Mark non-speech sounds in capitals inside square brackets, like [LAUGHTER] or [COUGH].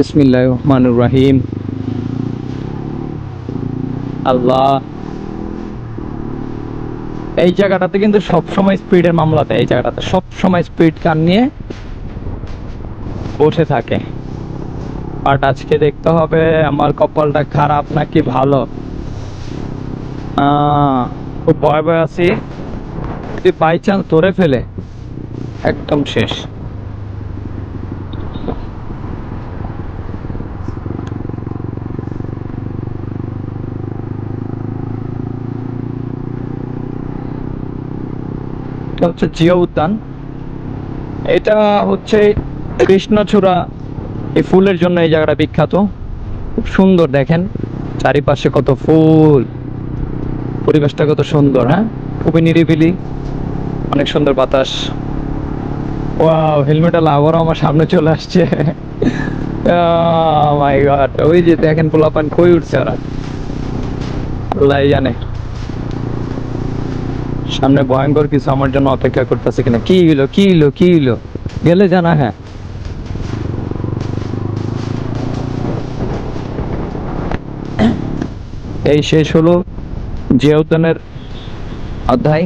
বিসমিল্লাহ রহমানুর রাহিম আল্লাহ। এই জায়গাটাতে কিন্তু সব সময় স্পিডের মামলাতে এই জায়গাটাতে সব সময় স্পিড কার নিয়ে বসে থাকে। বাট আজকে দেখতে হবে আমার কপালটা খারাপ নাকি ভালো? খুব ভয় ভয় আছি। যদি বাই চান্স ধরে ফেলে, একদম শেষ। এটা হচ্ছে জিও উদ্যান। এটা হচ্ছে কৃষ্ণচূড়া, এই ফুলের জন্য এই জায়গাটা বিখ্যাত। খুব সুন্দর দেখেন, চারিপাশে কত ফুল। পরিবেশটা কত সুন্দর হ্যাঁ? খুবই নিরিবিলি, অনেক সুন্দর বাতাস। ওয়াও, হেলমেট আলা আবারও আমার সামনে চলে আসছে। [LAUGHS] মাই ওই যে দেখেন পোলাপান, কই উঠছে ওরা? জানে। সামনে ভয়ঙ্কর কিছু আমার জন্য অপেক্ষা করতেছে কিনা। কি হইল কি হইল কি হইল? গেলে জানা হ্যাঁ। এই শেষ হলো জিয়া অধ্যায়।